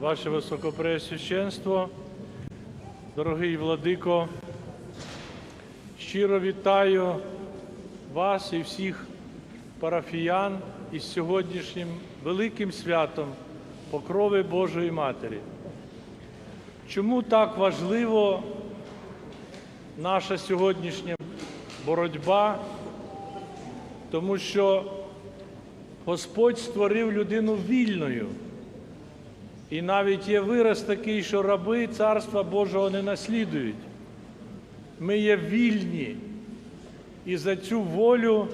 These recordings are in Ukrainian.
Ваше Високопреосвященство, дорогий владико, щиро вітаю вас і всіх парафіян із сьогоднішнім великим святом Покрови Божої Матері. Чому так важливо наша сьогоднішня боротьба? Тому що Господь створив людину вільною. І навіть є вираз такий, що раби Царства Божого не наслідують. Ми є вільні. І за цю волю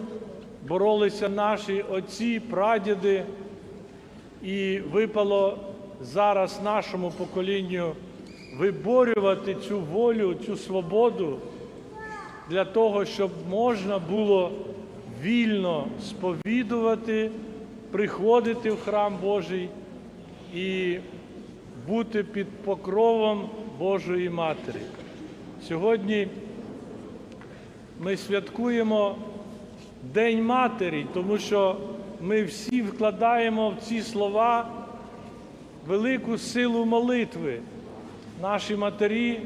боролися наші отці, прадіди. І випало зараз нашому поколінню виборювати цю волю, цю свободу для того, щоб можна було вільно сповідувати, приходити в храм Божий і бути під покровом Божої Матері. Сьогодні ми святкуємо День Матері, тому що ми всі вкладаємо в ці слова велику силу молитви. Наші матері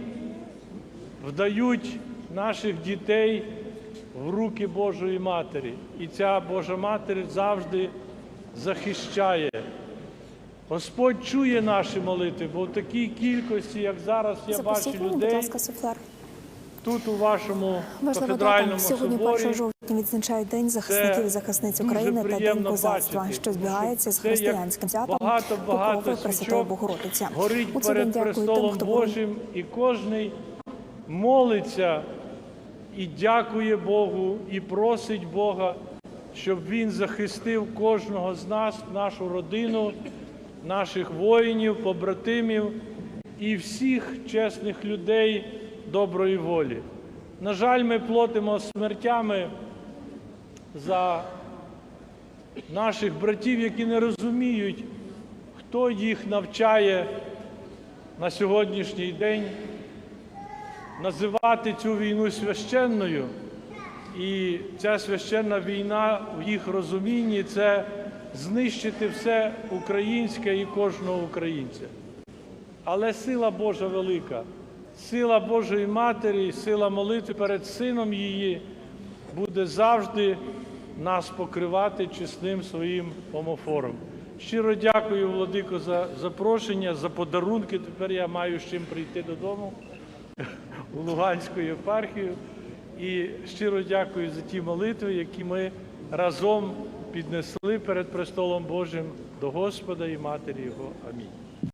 вдають наших дітей в руки Божої Матері. І ця Божа Матір завжди захищає. Господь чує наші молитви, бо в такій кількості, як зараз я бачу будь людей ласка, суфлер. тут у вашому Важлива дата. кафедральному Сьогодні, 1 соборі. жовтня, відзначають День захисників і захисниць дуже України та День приємно козацтва, бачити, що збігається з це як християнським святом багато-багато Покрови Пресвятої свічок Богородиці. горить У цей день перед дякую тим, престолом хто був Божим, і кожний молиться і дякує Богу, і просить Бога, щоб Він захистив кожного з нас, нашу родину, наших воїнів, побратимів і всіх чесних людей доброї волі. На жаль, ми платимо смертями за наших братів, які не розуміють, хто їх навчає на сьогоднішній день називати цю війну священною. І ця священна війна в їх розумінні це знищити все українське і кожного українця. Але сила Божа велика, сила Божої Матері, сила молитви перед Сином її буде завжди нас покривати чесним своїм помофором. Щиро дякую, Владико, за запрошення, за подарунки. Тепер я маю з чим прийти додому у Луганську єпархію. І щиро дякую за ті молитви, які ми разом піднесли перед престолом Божим до Господа і Матері Його. Амінь.